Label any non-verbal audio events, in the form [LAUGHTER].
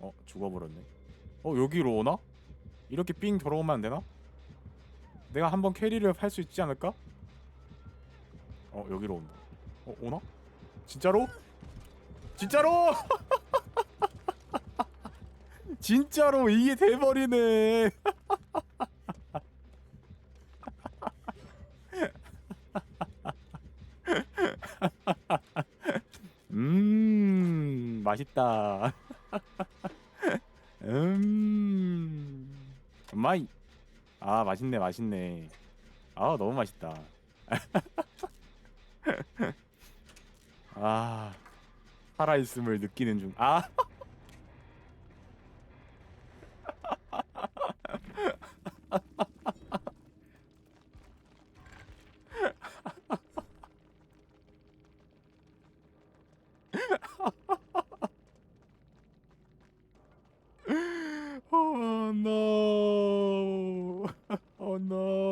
어 죽어버렸네 어 여기로 오나? 이렇게 삥 돌아오면 안 되나? 내가 한번 캐리를 할 수 있지 않을까? 어 여기로 온다 어 오나? 진짜로? 진짜로? [LAUGHS] 진짜로 이게 돼버리네 [LAUGHS] 음 맛있다 [LAUGHS] 음. 마이. 아 맛있네 맛있네. 아 너무 맛있다. [LAUGHS] 아 살아있음을 느끼는 중 아 no. [LAUGHS] Oh no.